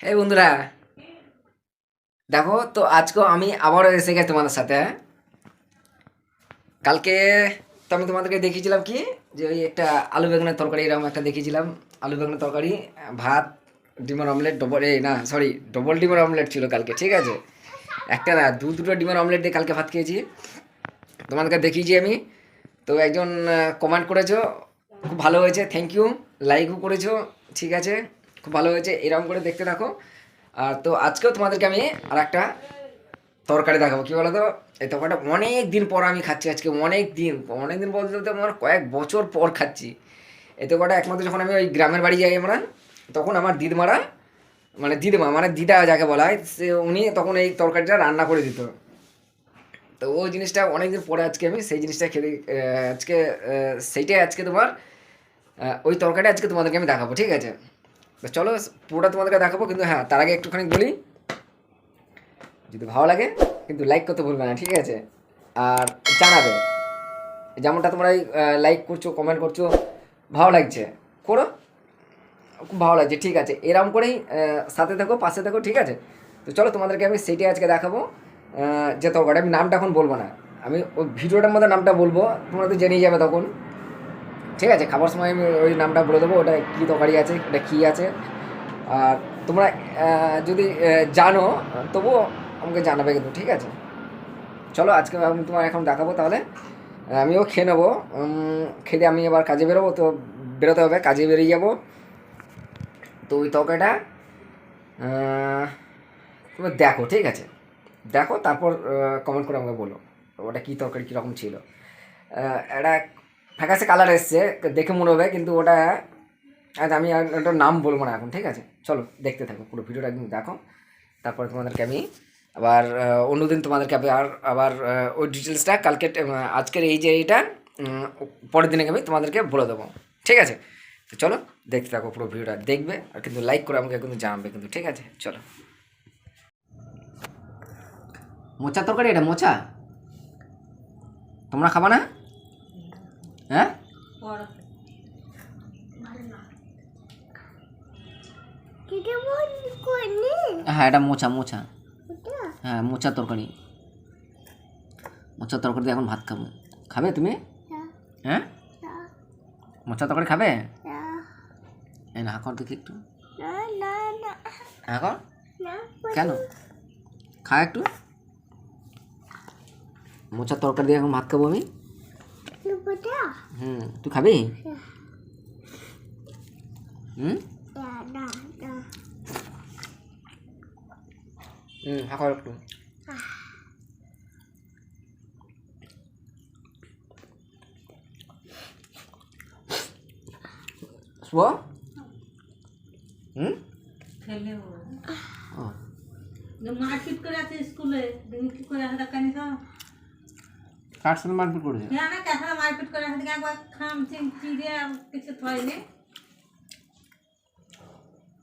হ্যাঁ বন্ধুরা, দেখো তো আজকেও আমি আবারও এসে গেছি তোমাদের সাথে হ্যাঁ? কালকে তো আমি তোমাদেরকে দেখিয়েছিলাম কি? যে ওই একটা আলু বেগুনের তরকারি, এরকম একটা দেখিয়েছিলাম, আলু বেগুনের তরকারি, ভাত, ডিমের অমলেট ডবল এই না সরি ডবল ডিমের অমলেট ছিল কালকে, ঠিক আছে? একটা না, দু, দুটো ডিমের অমলেট দিয়ে কালকে ভাত খেয়েছি। তোমাদেরকে দেখিয়েছি আমি। তো একজন কমেন্ট করেছ, খুব ভালো হয়েছে থ্যাংক ইউ লাইকও করেছ, ঠিক আছে? খুব ভালো হয়েছে, এরকম করে দেখতে থাকো। আর তো আজকেও তোমাদেরকে আমি আর একটা তরকারি দেখাবো। কী বলো তো এই তরকারিটা অনেক দিন পর আমি খাচ্ছি আজকে, অনেক দিন অনেক দিন বলতে বলতে আমার কয়েক বছর পর খাচ্ছি। এই তরকারিটা একমাত্র যখন আমি ওই গ্রামের বাড়ি যাই আমরা, তখন আমার দিদমারা মানে দিদিমা মানে দিদা যাকে বলা হয়, সে উনি তখন এই তরকারিটা রান্না করে দিত। তো ওই জিনিসটা অনেকদিন পরে আজকে আমি সেই জিনিসটা খেতে আজকে সেইটাই আজকে তোমার ওই তরকারিটা আজকে তোমাদেরকে আমি দেখাবো, ঠিক আছে? চলো, পুরোটা তোমাদেরকে দেখাবো, কিন্তু হ্যাঁ তার আগে একটুখানি বলি। যদি ভালো লাগে, কিন্তু লাইক করতে ভুলবে না, ঠিক আছে? আর জানাবে। যেমনটা তোমরা লাইক করছ কমেন্ট করছ, ভালো লাগছে। করো। খুব ভালো লাগছে, ঠিক আছে? এরম করেই সাথে থাকো, পাশে থাকো, ঠিক আছে? তো চলো, তোমাদেরকে আমি সেইটাই আজকে দেখাবো। যে তরকারি আমি নামটা এখন বলব না। আমি ওই ভিডিওটার মধ্যে নামটা বলব, তোমরা তো জেনেই যাবে তখন। ঠিক আছে খাবার সময় আমি ওই নামটা বলে দেবো ওটা কী তরকারি আছে ওটা কী আছে? আর তোমরা যদি জানো তবুও আমাকে জানাবে কিন্তু ঠিক আছে? চলো আজকে আমি তোমার এখন দেখাবো তাহলে। আমিও খেয়ে নেব। দিয়ে আমি এবার কাজে বেরোবো তো বেরোতে হবে কাজে বেরিয়ে যাব। তো ওই তরকারিটা আহ, তুমি দেখো ঠিক আছে? দেখো তারপর কমেন্ট করে আমাকে বলো ওটা কী তরকারি কীরকম ছিল। একটা ফ্যাকাসে কালার এসছে দেখে মনে হবে, কিন্তু ওটা আজ আমি আর ওটার নাম বলব না এখন, ঠিক আছে? চলো, দেখতে থাকো, পুরো ভিডিওটা একদম দেখো। তারপরে তোমাদেরকে আমি আবার অন্যদিন তোমাদেরকে আবার আবার ওই ডিটেলসটা কালকে আজকের এই যে এইটা পরের দিনে আমি তোমাদেরকে বলে দেবো, ঠিক আছে? তো চলো, দেখতে থাকো পুরো ভিডিওটা, দেখবে, আর কিন্তু লাইক করে আমাকে কিন্তু জানাবে কিন্তু, ঠিক আছে? চলো। মোচা তরকারি এটা, মোচা? তোমরা খাবা না? হ্যাঁ? হ্যাঁ এটা মোচা মোচা। হ্যাঁ মোচার তরকারি। মোচার তরকারি দিয়ে এখন ভাত খাব। খাবে তুমি? হ্যাঁ? মোচার তরকারি খাবে? এই না কর দেখি একটু। হ্যাঁ কর কেন? খা একটু। মোচার তরকারি দিয়ে এখন ভাত খাব আমি? হুম তুই খাবি? হুম? কর একটু। শুভ? হুম? খেলে ও। ও। যে মারপিট করে আছে স্কুলে কি করে কানি খাও কার সাথে মারপিট করেছে হ্যাঁ না কেন মারপিট করে হাতে একবার খাম চিন চিড়ে আর কিছু থয়নি।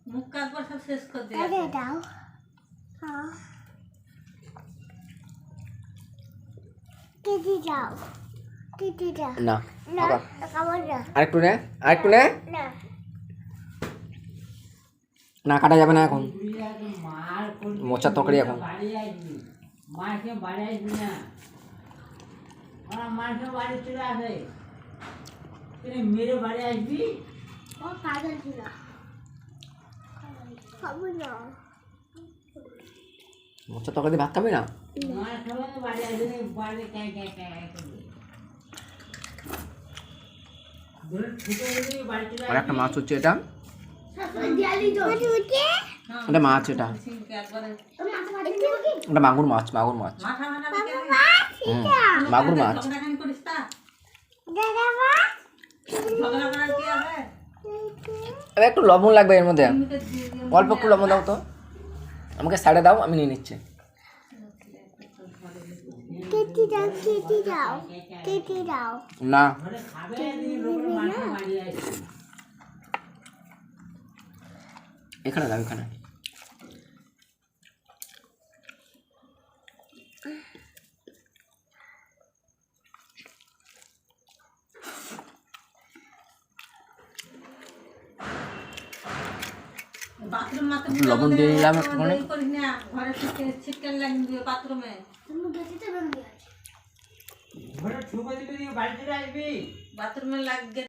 মুখ কাকবার সব শেষ করে দিয়ে আরে দাও। হ্যাঁ। কেটে যাও। কেটে যাও। না না খাবার না আরেকটু নে আরেকটু নে। না। না কাটা যাবে না এখন। মোচার তরকারি এখন। বাড়ি আসবি। মাকে বাড়ি আসবি না। মাকে বাড়ি চলে আসে। তুই মেরে বাড়ি আসবি? ও কাগজ না খাব না। তরকারি দিয়ে ভাত খাবি না? আর একটা মাছ হচ্ছে এটা। তুই এটা মাছ এটা। এটা মাগুর মাছ মাগুর মাছ? মাগুর মাছ। এবার একটু লবণ লাগবে এর মধ্যে। অল্প একটু লবণ দাও তো। আমাকে সাইডে দাও আমি নিয়ে নিচ্ছি। না? এখানে দাও এখানে বাথরুম মাকে একটু লবণ দিয়ে নিলাম একটুখানি ই করিস না ঘরে ছিটকে ছিটকে লাগিয়ে দিও বাথরুমে ঘরে ঠুকে দিবি দিয়ে বাড়ি চলে আসবি। বাথরুমে লাগিয়ে